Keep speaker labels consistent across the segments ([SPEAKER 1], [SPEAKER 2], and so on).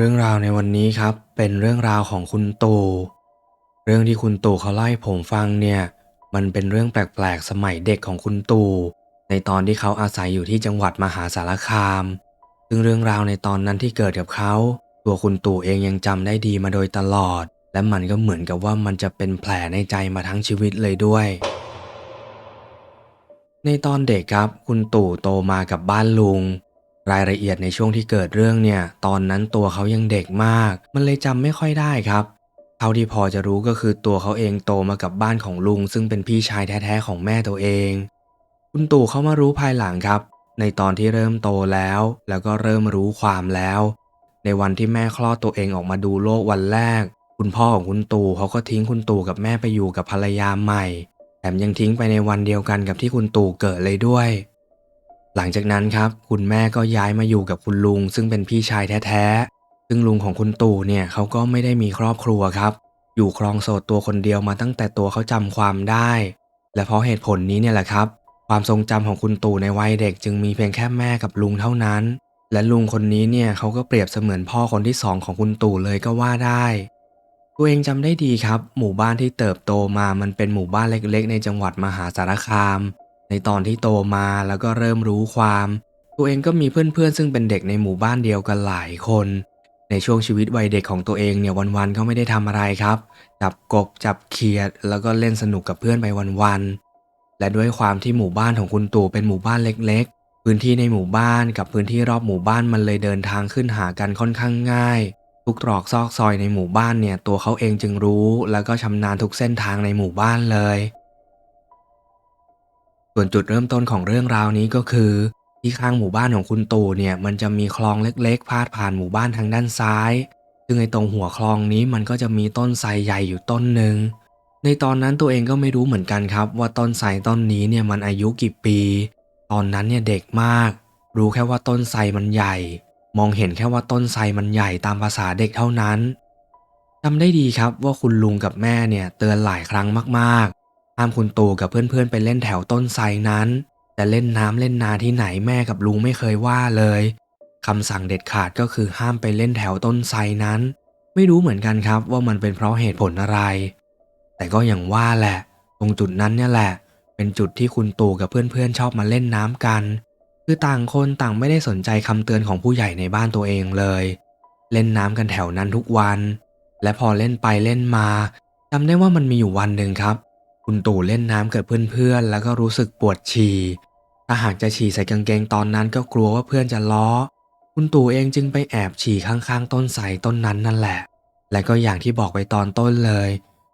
[SPEAKER 1] เรื่องราวในวันนี้ครับเป็นเรื่องราวของคุณตู่เรื่องที่คุณตู่เขาเล่าให้ผมฟังเนี่ยมันเป็นเรื่องแปลกๆสมัยเด็กของคุณตู่ในตอนที่เขาอาศัยอยู่ที่จังหวัดมหาสารคาม ซึ่งเรื่องราวในตอนนั้นที่เกิดกับเขา ตัวคุณตู่เองยังจำได้ดีมาโดยตลอด และมันก็เหมือนกับว่ามันจะเป็นแผลในใจมาทั้งชีวิตเลยด้วย ในตอนเด็กครับ คุณตู่โตมากับบ้านลุง รายละเอียดในช่วงที่เกิดเรื่องเนี่ย ตอนนั้นตัวเขายังเด็กมาก มันเลยจำไม่ค่อยได้ครับ เท่าที่พอจะรู้ก็คือตัวเขาเองโตมากับบ้านของลุง ซึ่งเป็นพี่ชายแท้ๆของแม่ตัวเอง คุณตู่เขามารู้ภายหลังครับ ในตอนที่เริ่มโตแล้ว แล้วก็เริ่มรู้ความแล้ว ในวันที่แม่คลอดตัวเองออกมาดูโลกวันแรก คุณพ่อของคุณตู่เขาก็ทิ้งคุณตู่กับแม่ไปอยู่กับภรรยาใหม่ แถมยังทิ้งไปในวันเดียวกันกับที่คุณตู่เกิดเลยด้วย หลังจากนั้นครับคุณแม่ก็ย้ายมาอยู่กับคุณลุง ซึ่งเป็นพี่ชายแท้ๆ ซึ่งลุงของคุณตู่เนี่ยเขาก็ไม่ได้มีครอบครัวครับ อยู่ครองโสดตัวคนเดียวมาตั้งแต่ตัวเขาจำความได้ และเพราะเหตุผลนี้เนี่ยแหละครับ ความทรงจำของคุณตู่ในวัยเด็กจึงมีเพียงแค่แม่กับลุงเท่านั้น และลุงคนนี้เนี่ยเขาก็เปรียบเสมือนพ่อคนที่สองของคุณตู่เลยก็ว่าได้ตัวเองจำได้ดีครับ หมู่บ้านที่เติบโตมามันเป็นหมู่บ้านเล็กๆ ในจังหวัดมหาสารคาม ในตอนที่โตมาแล้วก็เริ่มรู้ความ ตัวเองก็มีเพื่อนๆ ซึ่งเป็นเด็กในหมู่บ้านเดียวกันหลายคน ในช่วงชีวิตวัยเด็กของตัวเองเนี่ยวันๆก็ไม่ได้ทำอะไรครับ จับกบจับเขียด แล้วก็เล่นสนุกกับเพื่อนไปวันๆและด้วยความที่หมู่บ้านของคุณตู่เป็นหมู่บ้านเล็กๆ พื้นที่ในหมู่บ้านกับพื้นที่รอบหมู่บ้านมันเลยเดินทางขึ้นหากันค่อนข้างง่าย ทุกตรอกซอกซอยในหมู่บ้านเนี่ยตัวเขาเองจึงรู้ แล้วก็ชำนาญทุกเส้นทางในหมู่บ้านเลย ส่วนจุดเริ่มต้นของเรื่องราวนี้ก็คือ ที่ข้างหมู่บ้านของคุณตู่เนี่ยมันจะมีคลองเล็กๆ พาดผ่านหมู่บ้านทางด้านซ้าย ซึ่งในตรงหัวคลองนี้มันก็จะมีต้นไทรใหญ่อยู่ต้นหนึ่งในตอนนั้นตัวเองก็ไม่รู้เหมือนกันครับ ว่าต้นไทรต้นนี้เนี่ยมันอายุกี่ปี ตอนนั้นเนี่ยเด็กมาก รู้แค่ว่าต้นไทรมันใหญ่ มองเห็นแค่ว่าต้นไทรมันใหญ่ตามภาษาเด็กเท่านั้นจำได้ดีครับว่าคุณลุงกับแม่เนี่ยเตือนหลายครั้งมาก ห้ามคุณตู่กับเพื่อนๆไปเล่นแถวต้นไทรนั้น แต่เล่นน้ำเล่นนาที่ไหนแม่กับลุงไม่เคยว่าเลยคำสั่งเด็ดขาดก็คือห้ามไปเล่นแถวต้นไทรนั้น ไม่รู้เหมือนกันครับว่ามันเป็นเพราะเหตุผลอะไร แต่ก็อย่างว่าแหละ ตรงจุดนั้นเนี่ยแหละ เป็นจุดที่คุณตู่กับเพื่อนๆชอบมาเล่นน้ำกัน คือต่างคนต่างไม่ได้สนใจคำเตือนของผู้ใหญ่ในบ้านตัวเองเลย เล่นน้ำกันแถวนั้นทุกวัน และพอเล่นไปเล่นมาจำได้ว่ามันมีอยู่วันหนึ่งครับ คุณตู่เล่นน้ำกับเพื่อนๆ แล้วก็รู้สึกปวดฉี่ ถ้าหากจะฉี่ใส่กางเกงตอนนั้นก็กลัวว่าเพื่อนจะล้อ คุณตู่เองจึงไปแอบฉี่ข้างๆ ต้นไทรต้นนั้นนั่นแหละ และก็อย่างที่บอกไปตอนต้นเลย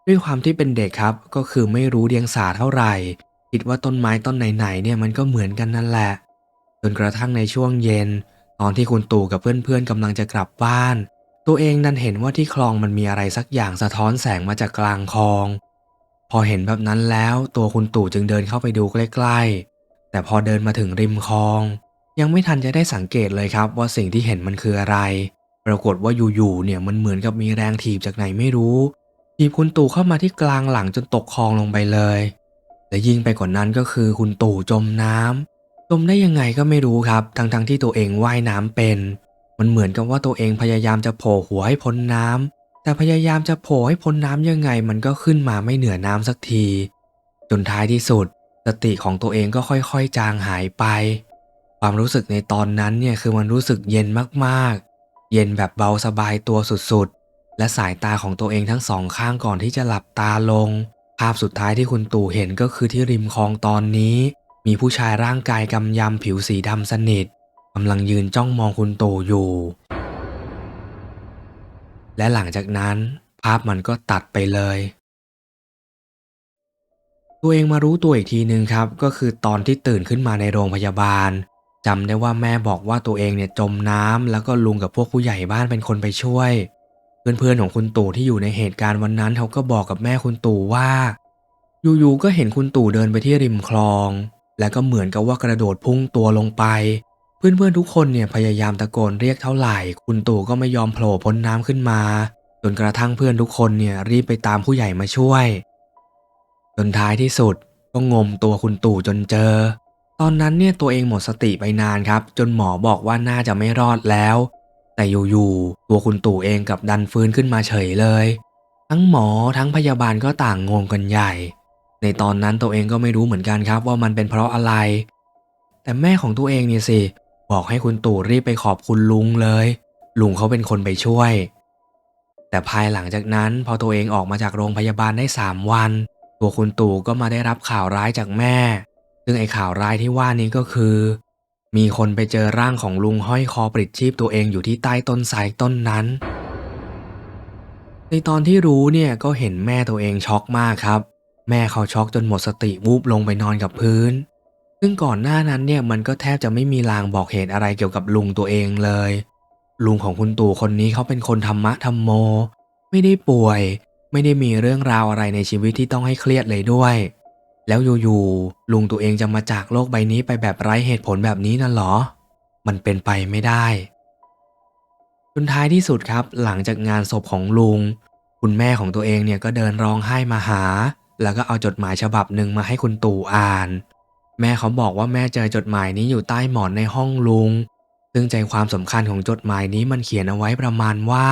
[SPEAKER 1] ด้วยความที่เป็นเด็กครับ ก็คือไม่รู้เดียงสาเท่าไหร่ คิดว่าต้นไม้ต้นไหนๆเนี่ยมันก็เหมือนกันนั่นแหละ จนกระทั่งในช่วงเย็น ตอนที่คุณตู่กับเพื่อนๆกำลังจะกลับบ้าน ตัวเองดันเห็นว่าที่คลองมันมีอะไรสักอย่างสะท้อนแสงมาจากกลางคลอง พอเห็นแบบนั้นแล้วตัวคุณตู่จึงเดินเข้าไปดูใกล้ๆ แต่พอเดินมาถึงริมคลอง ยังไม่ทันจะได้สังเกตเลยครับว่าสิ่งที่เห็นมันคืออะไร ปรากฏว่าอยู่ๆเนี่ยมันเหมือนกับมีแรงถีบจากไหนไม่รู้ถีบคุณตู่เข้ามาที่กลางหลังจนตกคลองลงไปเลยและยิ่งไปกว่านั้นก็คือคุณตู่จมน้ำจมได้ยังไงก็ไม่รู้ครับ ทั้งๆที่ตัวเองว่ายน้ำเป็น มันเหมือนกับว่าตัวเองพยายามจะโผล่หัวให้พ้นน้ำ แต่พยายามจะโผล่ให้พ้นน้ำยังไงมันก็ขึ้นมาไม่เหนือน้ำสักที จนท้ายที่สุด สติของตัวเองก็ค่อยๆ จางหายไป ความรู้สึกในตอนนั้นเนี่ยคือมันรู้สึกเย็นมากๆ เย็นแบบเบาสบายตัวสุดๆ และสายตาของตัวเองทั้งสองข้างก่อนที่จะหลับตาลง ภาพสุดท้ายที่คุณตู่เห็นก็คือที่ริมคลองตอนนี้ มีผู้ชายร่างกายกำยำผิวสีดำสนิทกำลังยืนจ้องมองคุณตู่อยู่ และหลังจากนั้นภาพมันก็ตัดไปเลย ตัวเองมารู้ตัวอีกทีนึงครับ ก็คือตอนที่ตื่นขึ้นมาในโรงพยาบาลจำได้ว่าแม่บอกว่าตัวเองเนี่ยจมน้ำแล้วก็ลุงกับพวกผู้ใหญ่บ้านเป็นคนไปช่วย เพื่อนๆของคุณตู่ที่อยู่ในเหตุการณ์วันนั้นเขาก็บอกกับแม่คุณตู่ว่า อยู่ๆก็เห็นคุณตู่เดินไปที่ริมคลอง แล้วก็เหมือนกับว่ากระโดดพุ่งตัวลงไป เพื่อนๆทุกคนเนี่ยพยายามตะโกนเรียกเท่าไหร่ คุณตู่ก็ไม่ยอมโผล่พ้นน้ำขึ้นมา จนกระทั่งเพื่อนทุกคนเนี่ยรีบไปตามผู้ใหญ่มาช่วย จนท้ายที่สุดก็งมตัวคุณตู่จนเจอ ตอนนั้นเนี่ยตัวเองหมดสติไปนานครับ จนหมอบอกว่าน่าจะไม่รอดแล้ว แต่อยู่ๆตัวคุณตู่เองกับดันฟื้นขึ้นมาเฉยเลย ทั้งหมอทั้งพยาบาลก็ต่างงงกันใหญ่ ในตอนนั้นตัวเองก็ไม่รู้เหมือนกันครับว่ามันเป็นเพราะอะไร แต่แม่ของตัวเองเนี่ยสิ บอกให้คุณตู่รีบไปขอบคุณลุงเลย ลุงเขาเป็นคนไปช่วย แต่ภายหลังจากนั้นพอตัวเองออกมาจากโรงพยาบาลได้สามวัน ตัวคุณตู่ก็มาได้รับข่าวร้ายจากแม่ ซึ่งไอ้ข่าวร้ายที่ว่านี้ก็คือ มีคนไปเจอร่างของลุงห้อยคอปลิดชีพตัวเองอยู่ที่ใต้ต้นไทรต้นนั้น ในตอนที่รู้เนี่ยก็เห็นแม่ตัวเองช็อกมากครับ แม่เขาช็อกจนหมดสติวูบลงไปนอนกับพื้น ซึ่งก่อนหน้านั้นเนี่ยมันก็แทบจะไม่มีลางบอกเหตุอะไรเกี่ยวกับลุงตัวเองเลย ลุงของคุณตู่คนนี้เขาเป็นคนธรรมะธรรมโม ไม่ได้ป่วย ไม่ได้มีเรื่องราวอะไรในชีวิตที่ต้องให้เครียดเลยด้วย แล้วอยู่ๆลุงตัวเองจะมาจากโลกใบนี้ไปแบบไร้เหตุผลแบบนี้น่ะเหรอ มันเป็นไปไม่ได้จนท้ายที่สุดครับหลังจากงานศพของลุง คุณแม่ของตัวเองเนี่ยก็เดินร้องไห้มาหา แล้วก็เอาจดหมายฉบับหนึ่งมาให้คุณตู่อ่าน แม่เขาบอกว่าแม่เจอจดหมายนี้อยู่ใต้หมอนในห้องลุง ซึ่งใจความสำคัญของจดหมายนี้มันเขียนเอาไว้ประมาณว่า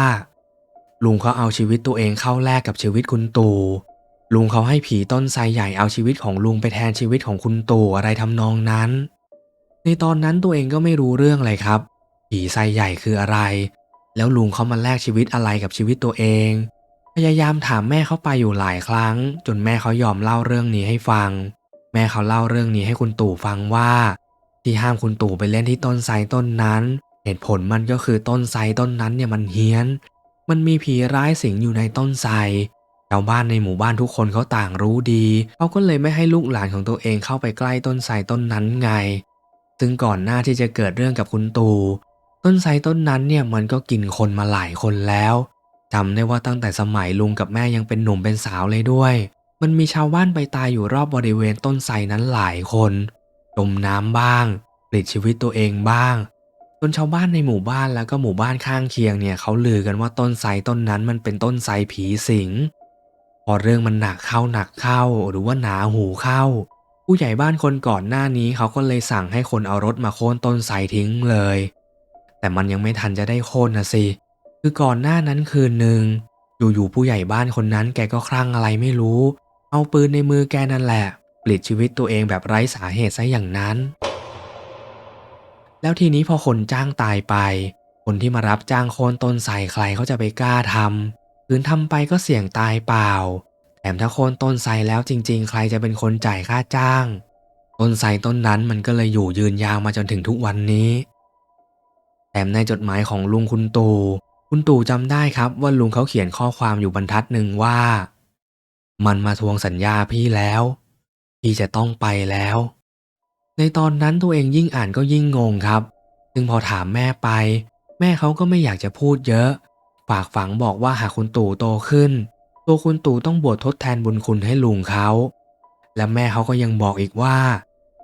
[SPEAKER 1] ลุงเขาเอาชีวิตตัวเองเข้าแลกกับชีวิตคุณตู่ลุงเขาให้ผีต้นไทรใหญ่เอาชีวิตของลุงไปแทนชีวิตของคุณตู่อะไรทำนองนั้น ในตอนนั้นตัวเองก็ไม่รู้เรื่องเลยครับ ผีไทรใหญ่คืออะไร แล้วลุงเขามาแลกชีวิตอะไรกับชีวิตตัวเอง พยายามถามแม่เขาไปอยู่หลายครั้ง จนแม่เขายอมเล่าเรื่องนี้ให้ฟัง แม่เขาเล่าเรื่องนี้ให้คุณตู่ฟังว่า ที่ห้ามคุณตู่ไปเล่นที่ต้นไทรต้นนั้น เหตุผลมันก็คือต้นไทรต้นนั้นเนี่ยมันเฮี้ยน มันมีผีร้ายสิงอยู่ในต้นไทรชาวบ้านในหมู่บ้านทุกคนเขาต่างรู้ดีเขาก็เลยไม่ให้ลูกหลานของตัวเองเข้าไปใกล้ต้นไทรต้นนั้นไง ซึ่งก่อนหน้าที่จะเกิดเรื่องกับคุณตู่ต้นไทรต้นนั้นเนี่ยมันก็กินคนมาหลายคนแล้วจำได้ว่าตั้งแต่สมัยลุงกับแม่ยังเป็นหนุ่มเป็นสาวเลยด้วย มันมีชาวบ้านไปตายอยู่รอบบริเวณต้นไทรนั้นหลายคนจมน้ำบ้างปลิดชีวิตตัวเองบ้างจนชาวบ้านในหมู่บ้านแล้วก็หมู่บ้านข้างเคียงเนี่ยเขาลือกันว่าต้นไทรต้นนั้นมันเป็นต้นไทรผีสิง พอเรื่องมันหนักเข้าหนักเข้าหรือว่าหนาหูเข้า ผู้ใหญ่บ้านคนก่อนหน้านี้เขาก็เลยสั่งให้คนเอารถมาโค่นต้นไทรทิ้งเลย แต่มันยังไม่ทันจะได้โค่นนะสิคือก่อนหน้านั้นคืนหนึ่งอยู่ๆผู้ใหญ่บ้านคนนั้นแกก็คลั่งอะไรไม่รู้ เอาปืนในมือแกนั่นแหละปลิดชีวิตตัวเองแบบไร้สาเหตุซะอย่างนั้น แล้วทีนี้พอคนจ้างตายไป คนที่มารับจ้างโค่นต้นไทรใครเขาจะไปกล้าทำคืนทำไปก็เสี่ยงตายเปล่า แถมถ้าโค่นต้นไทรแล้วจริง ๆ ใครจะเป็นคนจ่ายค่าจ้าง ต้นไทรต้นนั้นมันก็เลยอยู่ยืนยาวมาจนถึงทุกวันนี้ แถมในจดหมายของลุงคุณตู่คุณตู่จำได้ครับว่าลุงเขาเขียนข้อความอยู่บรรทัดหนึ่งว่า มันมาทวงสัญญาพี่แล้ว พี่จะต้องไปแล้ว ในตอนนั้นตัวเองยิ่งอ่านก็ยิ่งงงครับ ซึ่งพอถามแม่ไป แม่เขาก็ไม่อยากจะพูดเยอะ ฝากฝังบอกว่าหากคุณตู่โตขึ้น ตัวคุณตู่ต้องบวชทดแทนบุญคุณให้ลุงเขา และแม่เขาก็ยังบอกอีกว่า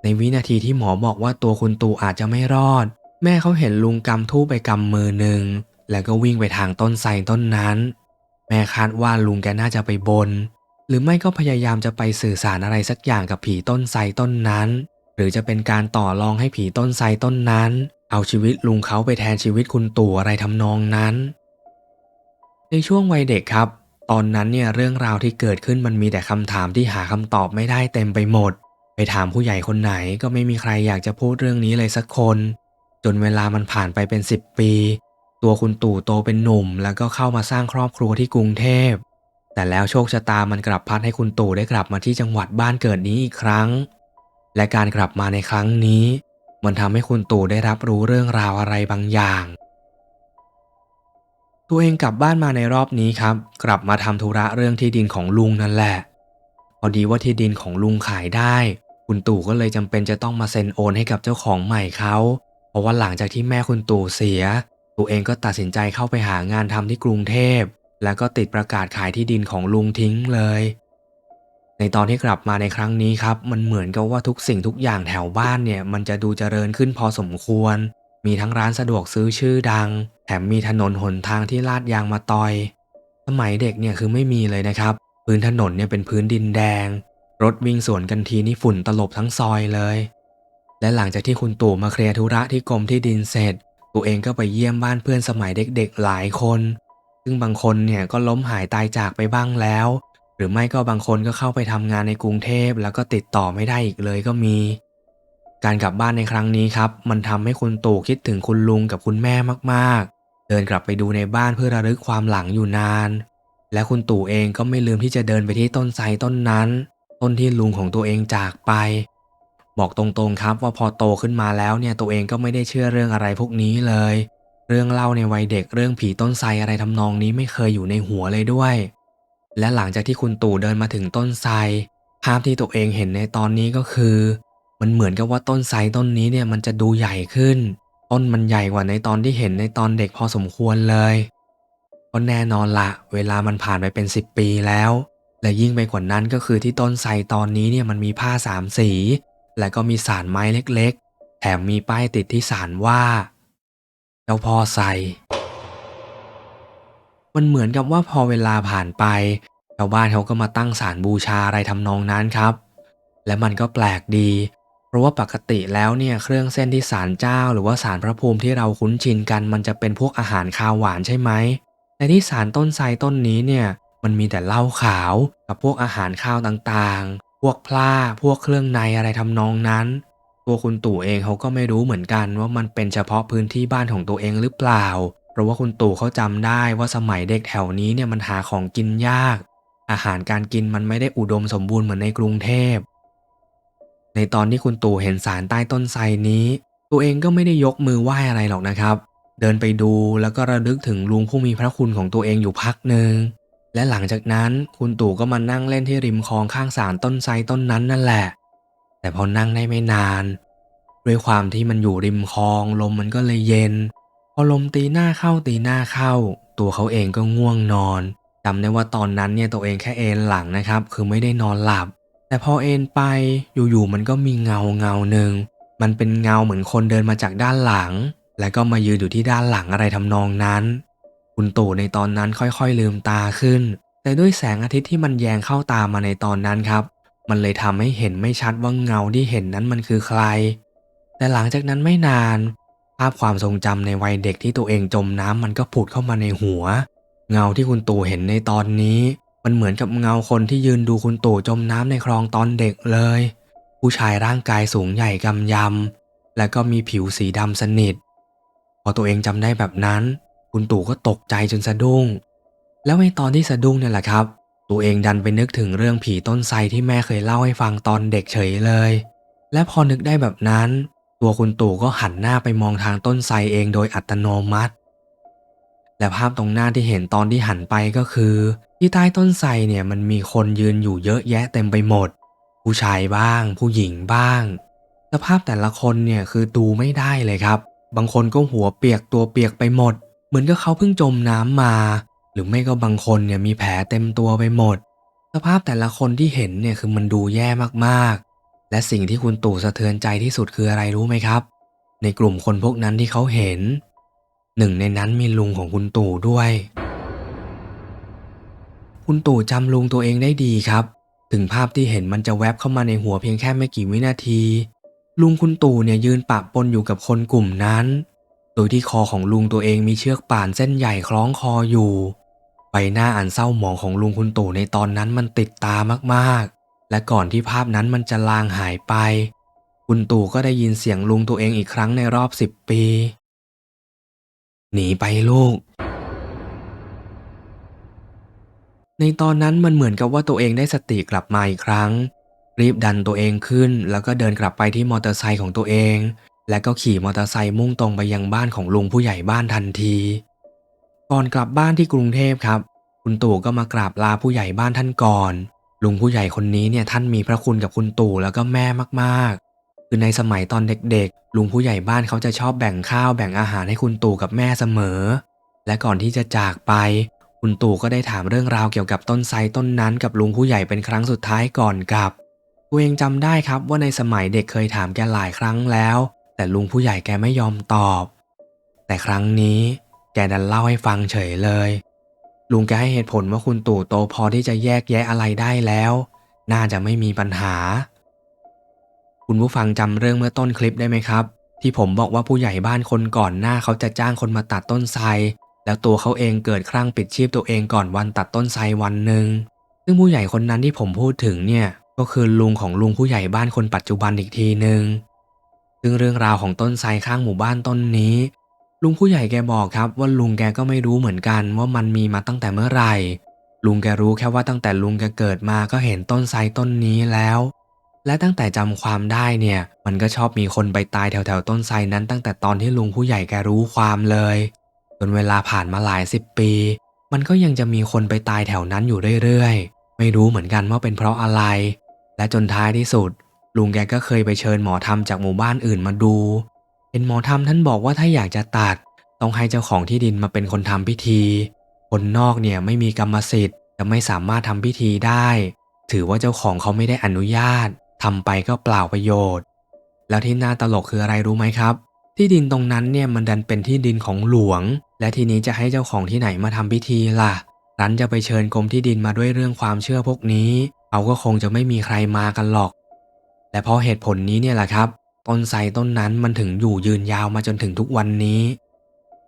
[SPEAKER 1] ในวินาทีที่หมอบอกว่าตัวคุณตู่อาจจะไม่รอด แม่เขาเห็นลุงกำทูบไปกำมือหนึ่งแล้วก็วิ่งไปทางต้นไทรต้นนั้น แม่คาดว่าลุงแกน่าจะไปบน หรือไม่ก็พยายามจะไปสื่อสารอะไรสักอย่างกับผีต้นไทรต้นนั้น หรือจะเป็นการต่อรองให้ผีต้นไทรต้นนั้น เอาชีวิตลุงเขาไปแทนชีวิตคุณตู่อะไรทำนองนั้น ในช่วงวัยเด็กครับ ตอนนั้นเนี่ยเรื่องราวที่เกิดขึ้นมันมีแต่คำถามที่หาคำตอบไม่ได้เต็มไปหมด ไปถามผู้ใหญ่คนไหนก็ไม่มีใครอยากจะพูดเรื่องนี้เลยสักคน จนเวลามันผ่านไปเป็นสิบปี ตัวคุณตู่โตเป็นหนุ่ม แล้วก็เข้ามาสร้างครอบครัวที่กรุงเทพ แต่แล้วโชคชะตามันกลับพัดให้คุณตู่ได้กลับมาที่จังหวัดบ้านเกิดนี้อีกครั้ง และการกลับมาในครั้งนี้ มันทำให้คุณตู่ได้รับรู้เรื่องราวอะไรบางอย่าง ตัวเองกลับบ้านมาในรอบนี้ครับ กลับมาทำธุระเรื่องที่ดินของลุงนั่นแหละ พอดีว่าที่ดินของลุงขายได้ คุณตู่ก็เลยจำเป็นจะต้องมาเซ็นโอนให้กับเจ้าของใหม่เขาเพราะว่าหลังจากที่แม่คุณตู่เสีย ตัวเองก็ตัดสินใจเข้าไปหางานทำที่กรุงเทพ แล้วก็ติดประกาศขายที่ดินของลุงทิ้งเลย ในตอนที่กลับมาในครั้งนี้ครับ มันเหมือนกับว่าทุกสิ่งทุกอย่างแถวบ้านเนี่ย มันจะดูเจริญขึ้นพอสมควร มีทั้งร้านสะดวกซื้อชื่อดัง แถมมีถนนหนทางที่ลาดยางมาตอย สมัยเด็กเนี่ยคือไม่มีเลยนะครับ พื้นถนนเนี่ยเป็นพื้นดินแดง รถวิ่งสวนกันทีนี่ฝุ่นตลบทั้งซอยเลย และหลังจากที่คุณตู่มาเคลียร์ธุระที่กรมที่ดินเสร็จ ตัวเองก็ไปเยี่ยมบ้านเพื่อนสมัยเด็กๆหลายคน ซึ่งบางคนเนี่ยก็ล้มหายตายจากไปบ้างแล้ว หรือไม่ก็บางคนก็เข้าไปทำงานในกรุงเทพแล้วก็ติดต่อไม่ได้อีกเลยก็มี การกลับบ้านในครั้งนี้ครับ มันทำให้คุณตู่คิดถึงคุณลุงกับคุณแม่มากๆ เดินกลับไปดูในบ้านเพื่อระลึกความหลังอยู่นาน และคุณตู่เองก็ไม่ลืมที่จะเดินไปที่ต้นไทรต้นนั้น ต้นที่ลุงของตัวเองจากไป บอกตรงๆครับว่าพอโตขึ้นมาแล้วเนี่ยตัวเองก็ไม่ได้เชื่อเรื่องอะไรพวกนี้เลย เรื่องเล่าในวัยเด็กเรื่องผีต้นไทรอะไรทำนองนี้ไม่เคยอยู่ในหัวเลยด้วย และหลังจากที่คุณตู่เดินมาถึงต้นไทรภาพที่ตัวเองเห็นในตอนนี้ก็คือ มันเหมือนกับว่าต้นไทรต้นนี้เนี่ยมันจะดูใหญ่ขึ้น ต้นมันใหญ่กว่าในตอนที่เห็นในตอนเด็กพอสมควรเลยก็แน่นอนละ เวลามันผ่านไปเป็น 10 ปีแล้ว และยิ่งไปกว่านั้นก็คือที่ต้นไทรตอนนี้เนี่ยมันมีผ้าสามสี และก็มีสารไม้เล็กๆ แถมมีป้ายติดที่สารว่า เจ้าพ่อไทรมันเหมือนกับว่าพอเวลาผ่านไปชาวบ้านเขาก็มาตั้งศาลบูชาอะไรทำนองนั้นครับ และมันก็แปลกดี เพราะว่าปกติแล้วเนี่ยเครื่องเส้นที่ศาลเจ้า หรือว่าศาลพระภูมิที่เราคุ้นชินกันมันจะเป็นพวกอาหารคาวหวานใช่ไหมแต่ที่ศาลต้นไทรต้นนี้เนี่ยมันมีแต่เหล้าขาวกับพวกอาหารข้าวต่างๆ พวกพลาพวกเครื่องในอะไรทำนองนั้น ตัวคุณตู่เองเขาก็ไม่รู้เหมือนกันว่ามันเป็นเฉพาะพื้นที่บ้านของตัวเองหรือเปล่า เพราะว่าคุณตู่เขาจำได้ว่าสมัยเด็กแถวนี้เนี่ยมันหาของกินยาก อาหารการกินมันไม่ได้อุดมสมบูรณ์เหมือนในกรุงเทพ ในตอนที่คุณตู่เห็นสารใต้ต้นไทรนี้ ตัวเองก็ไม่ได้ยกมือไหว้อะไรหรอกนะครับ เดินไปดูแล้วก็ระลึกถึงลุงผู้มีพระคุณของตัวเองอยู่พักหนึ่งและหลังจากนั้นคุณตู่ก็มานั่งเล่นที่ริมคลองข้างสารต้นไทรต้นนั้นนั่นแหละ แต่พอนั่งได้ไม่นาน ด้วยความที่มันอยู่ริมคลอง ลมมันก็เลยเย็น พอลมตีหน้าเข้าตีหน้าเข้า ตัวเขาเองก็ง่วงนอนจำได้ว่าตอนนั้นเนี่ยตัวเองแค่เอนหลังนะครับ คือไม่ได้นอนหลับ แต่พอเอนไปอยู่ๆมันก็มีเงาเงาหนึ่งมันเป็นเงาเหมือนคนเดินมาจากด้านหลัง แล้วก็มายืนอยู่ที่ด้านหลังอะไรทำนองนั้น คุณตู่ในตอนนั้นค่อยๆลืมตาขึ้น แต่ด้วยแสงอาทิตย์ที่มันแยงเข้าตามาในตอนนั้นครับ มันเลยทำให้เห็นไม่ชัดว่าเงาที่เห็นนั้นมันคือใคร แต่หลังจากนั้นไม่นาน ภาพความทรงจำในวัยเด็กที่ตัวเองจมน้ำมันก็ผุดเข้ามาในหัว เงาที่คุณตู่เห็นในตอนนี้ มันเหมือนกับเงาคนที่ยืนดูคุณตู่จมน้ำในคลองตอนเด็กเลย ผู้ชายร่างกายสูงใหญ่กำยำและก็มีผิวสีดำสนิท พอตัวเองจำได้แบบนั้น คุณตู่ก็ตกใจจนสะดุ้ง แล้วในตอนที่สะดุ้งเนี่ยแหละครับ ตัวเองดันไปนึกถึงเรื่องผีต้นไทรที่แม่เคยเล่าให้ฟังตอนเด็กเฉยเลย และพอนึกได้แบบนั้น ตัวคุณตู่ก็หันหน้าไปมองทางต้นไทรเองโดยอัตโนมัติ และภาพตรงหน้าที่เห็นตอนที่หันไปก็คือ ที่ใต้ต้นไทรเนี่ยมันมีคนยืนอยู่เยอะแยะเต็มไปหมด ผู้ชายบ้าง ผู้หญิงบ้างสภาพแต่ละคนเนี่ยคือดูไม่ได้เลยครับ บางคนก็หัวเปียกตัวเปียกไปหมด เหมือนกับเขาเพิ่งจมน้ำมา รือไม่ก็บางคนเนี่ยมีแผลเต็มตัวไปหมด สภาพแต่ละคนที่เห็นเนี่ยคือมันดูแย่มากๆ และสิ่งที่คุณตู่สะเทือนใจที่สุดคืออะไรรู้ไหมครับ ในกลุ่มคนพวกนั้นที่เขาเห็น หนึ่งในนั้นมีลุงของคุณตู่ด้วย คุณตู่จำลุงตัวเองได้ดีครับ ถึงภาพที่เห็นมันจะแวบเข้ามาในหัวเพียงแค่ไม่กี่วินาที ลุงคุณตู่เนี่ยยืนปะปนอยู่กับคนกลุ่มนั้น โดยที่คอของลุงตัวเองมีเชือกป่านเส้นใหญ่คล้องคออยู่ ใบหน้าอันเศร้าหมองของลุงคุณตู่ในตอนนั้นมันติดตามากๆ และก่อนที่ภาพนั้นมันจะลางหายไป คุณตู่ก็ได้ยินเสียงลุงตัวเองอีกครั้งในรอบสิบปี หนีไปลูก ในตอนนั้นมันเหมือนกับว่าตัวเองได้สติกลับมาอีกครั้ง รีบดันตัวเองขึ้น แล้วก็เดินกลับไปที่มอเตอร์ไซค์ของตัวเอง และก็ขี่มอเตอร์ไซค์มุ่งตรงไปยังบ้านของลุงผู้ใหญ่บ้านทันที ก่อนกลับบ้านที่กรุงเทพครับ คุณตู่ก็มากราบลาผู้ใหญ่บ้านท่านก่อน ลุงผู้ใหญ่คนนี้เนี่ยท่านมีพระคุณกับคุณตู่แล้วก็แม่มากๆ คือในสมัยตอนเด็กๆ ลุงผู้ใหญ่บ้านเขาจะชอบแบ่งข้าวแบ่งอาหารให้คุณตู่กับแม่เสมอ และก่อนที่จะจากไป คุณตู่ก็ได้ถามเรื่องราวเกี่ยวกับต้นไทรต้นนั้นกับลุงผู้ใหญ่เป็นครั้งสุดท้ายก่อนกลับตัวเองจำได้ครับว่าในสมัยเด็กเคยถามแกหลายครั้งแล้ว แต่ลุงผู้ใหญ่แกไม่ยอมตอบ แต่ครั้งนี้ แกดันเล่าให้ฟังเฉยเลย ลุงแกให้เหตุผลว่าคุณตู่โตพอที่จะแยกแยะอะไรได้แล้ว น่าจะไม่มีปัญหา คุณผู้ฟังจำเรื่องเมื่อต้นคลิปได้ไหมครับ ที่ผมบอกว่าผู้ใหญ่บ้านคนก่อนหน้าเขาจะจ้างคนมาตัดต้นไทรแล้วตัวเขาเองเกิดคลั่งปิดชีพตัวเองก่อนวันตัดต้นไทรวันหนึ่งซึ่งผู้ใหญ่คนนั้นที่ผมพูดถึงเนี่ยก็คือลุงของลุงผู้ใหญ่บ้านคนปัจจุบันอีกทีหนึ่งซึ่งเรื่องราวของต้นไทรข้างหมู่บ้านต้นนี้ ลุงผู้ใหญ่แกบอกครับว่าลุงแกก็ไม่รู้เหมือนกันว่ามันมีมาตั้งแต่เมื่อไหร่ ลุงแกรู้แค่ว่าตั้งแต่ลุงแกเกิดมาก็เห็นต้นไทรต้นนี้แล้ว และตั้งแต่จำความได้เนี่ย มันก็ชอบมีคนไปตายแถวๆต้นไทรนั้นตั้งแต่ตอนที่ลุงผู้ใหญ่แกรู้ความเลยจนเวลาผ่านมาหลายสิบปี มันก็ยังจะมีคนไปตายแถวนั้นอยู่เรื่อยๆ ไม่รู้เหมือนกันว่าเป็นเพราะอะไร และจนท้ายที่สุด ลุงแกก็เคยไปเชิญหมอธรรมจากหมู่บ้านอื่นมาดู เป็นหมอธรรมท่านบอกว่าถ้าอยากจะตัด ต้องให้เจ้าของที่ดินมาเป็นคนทำพิธี คนนอกเนี่ยไม่มีกรรมสิทธิ์จะไม่สามารถทำพิธีได้ ถือว่าเจ้าของเขาไม่ได้อนุญาตทำไปก็เปล่าประโยชน์ แล้วที่น่าตลกคืออะไรรู้ไหมครับ ที่ดินตรงนั้นเนี่ยมันดันเป็นที่ดินของหลวง และทีนี้จะให้เจ้าของที่ไหนมาทำพิธีล่ะรันจะไปเชิญกรมที่ดินมาด้วยเรื่องความเชื่อพวกนี้เขาก็คงจะไม่มีใครมากันหรอก และเพราะเหตุผลนี้เนี่ยแหละครับ ต้นไทรต้นนั้นมันถึงอยู่ยืนยาวมาจนถึงทุกวันนี้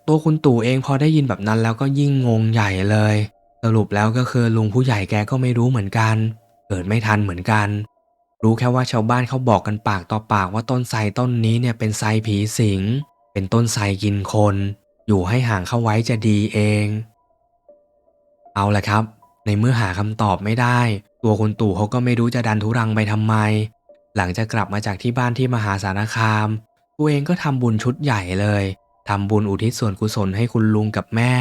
[SPEAKER 1] ตัวคุณตู่เองพอได้ยินแบบนั้นแล้วก็ยิ่งงงใหญ่เลย สรุปแล้วก็คือลุงผู้ใหญ่แกก็ไม่รู้เหมือนกัน เกิดไม่ทันเหมือนกัน รู้แค่ว่าชาวบ้านเขาบอกกันปากต่อปากว่าต้นไทรต้นนี้เนี่ยเป็นไทรผีสิง เป็นต้นไทรกินคน อยู่ให้ห่างเข้าไว้จะดีเอง เอาละครับ ในเมื่อหาคำตอบไม่ได้ ตัวคุณตู่เขาก็ไม่รู้จะดันทุรังไปทำไม หลังจากกลับมาจากที่บ้านที่มหาสารคามตัวเองก็ทำบุญชุดใหญ่เลยทำบุญอุทิศส่วนกุศลให้คุณลุงกับแม่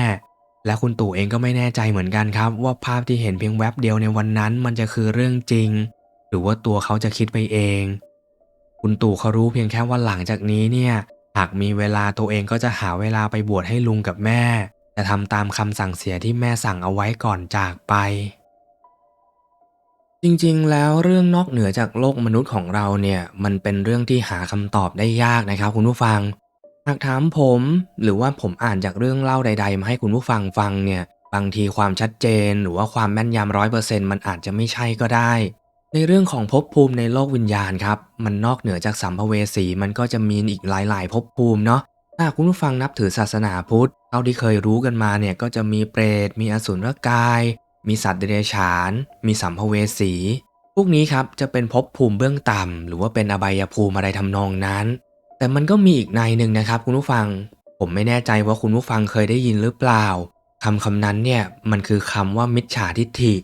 [SPEAKER 1] และคุณตู่เองก็ไม่แน่ใจเหมือนกันครับ ว่าภาพที่เห็นเพียงแวบเดียวในวันนั้นมันจะคือเรื่องจริง หรือว่าตัวเขาจะคิดไปเอง คุณตู่เขารู้เพียงแค่ว่าหลังจากนี้เนี่ย หากมีเวลาตัวเองก็จะหาเวลาไปบวชให้ลุงกับแม่ จะทำตามคำสั่งเสียที่แม่สั่งเอาไว้ก่อนจากไป จริง ๆ แล้วเรื่องนอกเหนือจากโลกมนุษย์ของเราเนี่ย มันเป็นเรื่องที่หาคำตอบได้ยากนะครับคุณผู้ฟัง หากถามผม หรือว่าผมอ่านจากเรื่องเล่าใด ๆ มาให้คุณผู้ฟังฟังเนี่ย บางทีความชัดเจน หรือว่าความแม่นยำร้อยเปอร์เซ็นต์มันอาจจะไม่ใช่ก็ได้ ในเรื่องของภพภูมิในโลกวิญญาณครับ มันนอกเหนือจากสัมภเวสีมันก็จะมีอีกหลาย ๆภพภูมิเนาะถ้าคุณผู้ฟังนับถือศาสนาพุทธเท่าที่เคยรู้กันมาเนี่ยก็จะมีเปรตมีอสุรกาย มีสัตว์เดรัจฉาน มีสัมภเวสี พวกนี้ครับจะเป็นภพภูมิเบื้องต่ำ หรือว่าเป็นอบายภูมิอะไรทำนองนั้น แต่มันก็มีอีกในหนึ่งนะครับ คุณผู้ฟัง ผมไม่แน่ใจว่าคุณผู้ฟังเคยได้ยินหรือเปล่าคำคำนั้นเนี่ยมันคือคำว่ามิจฉาทิฏฐิ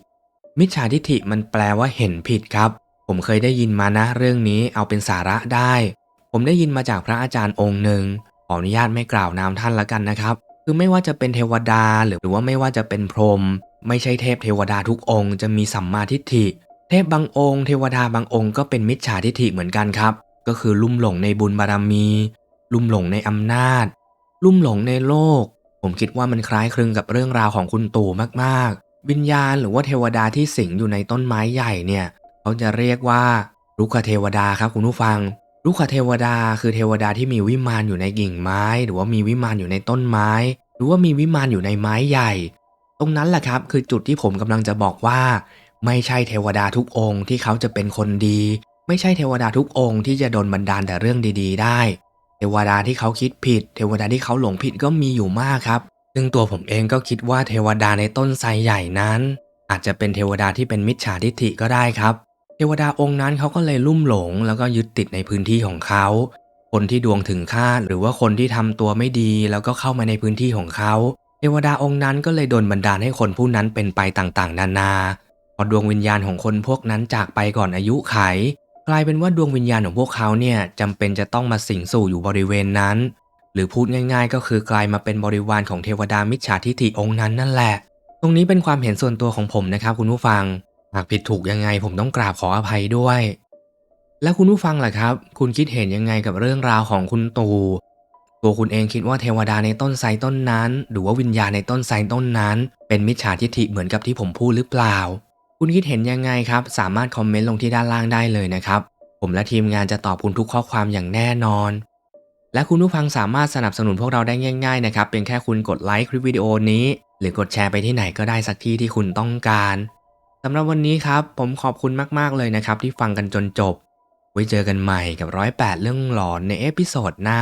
[SPEAKER 1] มิจฉาทิฏฐิมันแปลว่าเห็นผิดครับ ผมเคยได้ยินมานะเรื่องนี้เอาเป็นสาระได้ ผมได้ยินมาจากพระอาจารย์องค์หนึ่งขออนุญาตไม่กล่าวนามท่านละกันนะครับ คือไม่ว่าจะเป็นเทวดาหรือว่าไม่ว่าจะเป็นพรหม ไม่ใช่เทพเทวดาทุกองค์จะมีสัมมาทิฏฐิ เทพบางองค์ เทวดาบางองค์ก็เป็นมิจฉาทิฏฐิเหมือนกันครับ ก็คือลุ่มหลงในบุญบารมี ลุ่มหลงในอำนาจ ลุ่มหลงในโลก ผมคิดว่ามันคล้ายคลึงกับเรื่องราวของคุณตู่มากๆ วิญญาณหรือว่าเทวดาที่สิงอยู่ในต้นไม้ใหญ่เนี่ย เขาจะเรียกว่าลุกขเทวดาครับคุณผู้ฟังลุกขเทวดาคือเทวดาที่มีวิมานอยู่ในกิ่งไม้ หรือว่ามีวิมานอยู่ในต้นไม้ หรือว่ามีวิมานอยู่ในไม้ใหญ่ ตรงนั้นแหละครับคือจุดที่ผมกำลังจะบอกว่า ไม่ใช่เทวดาทุกองค์ที่เขาจะเป็นคนดี ไม่ใช่เทวดาทุกองค์ที่จะโดนบันดาลแต่เรื่องดีๆ ได้ เทวดาที่เขาคิดผิด เทวดาที่เขาหลงผิดก็มีอยู่มากครับ ซึ่งตัวผมเองก็คิดว่าเทวดาในต้นไทรใหญ่นั้น อาจจะเป็นเทวดาที่เป็นมิจฉาทิฏฐิก็ได้ครับ เทวดาองค์นั้นเขาก็เลยลุ่มหลง แล้วก็ยึดติดในพื้นที่ของเขาคนที่ดวงถึงคาดหรือว่าคนที่ทำตัวไม่ดีแล้วก็เข้ามาในพื้นที่ของเขา เทวดาองค์นั้นก็เลยโดนบันดาลให้คนผู้นั้นเป็นไปต่างๆ นานาพอดวงวิญญาณของคนพวกนั้นจากไปก่อนอายุไข กลายเป็นว่าดวงวิญญาณของพวกเขาเนี่ยจำเป็นจะต้องมาสิงสู่อยู่บริเวณนั้น หรือพูดง่าย ๆ ก็คือกลายมาเป็นบริวารของเทวดามิจฉาทิฏฐิองค์นั้นนั่นแหละ ตรงนี้เป็นความเห็นส่วนตัวของผมนะครับคุณผู้ฟัง หากผิดถูกยังไงผมต้องกราบขออภัยด้วย แล้วคุณผู้ฟังล่ะครับ คุณคิดเห็นยังไงกับเรื่องราวของคุณตู่ ตัวคุณเองคิดว่าเทวดาในต้นไทรต้นนั้น หรือว่าวิญญาณในต้นไทรต้นนั้น เป็นมิจฉาทิฏฐิเหมือนกับที่ผมพูดหรือเปล่า คุณคิดเห็นยังไงครับ สามารถคอมเมนต์ลงที่ด้านล่างได้เลยนะครับ ผมและทีมงานจะตอบคุณทุกข้อความอย่างแน่นอน และคุณผู้ฟังสามารถสนับสนุนพวกเราได้ง่ายๆนะครับเพียงแค่คุณกดไลค์คลิปวิดีโอนี้ หรือกดแชร์ไปที่ไหนก็ได้สักที่ที่คุณต้องการสำหรับวันนี้ครับ ผมขอบคุณมากๆเลยนะครับ ที่ฟังกันจนจบ ไว้เจอกันใหม่กับร้อยแปดเรื่องหลอนในเอพิโซดหน้า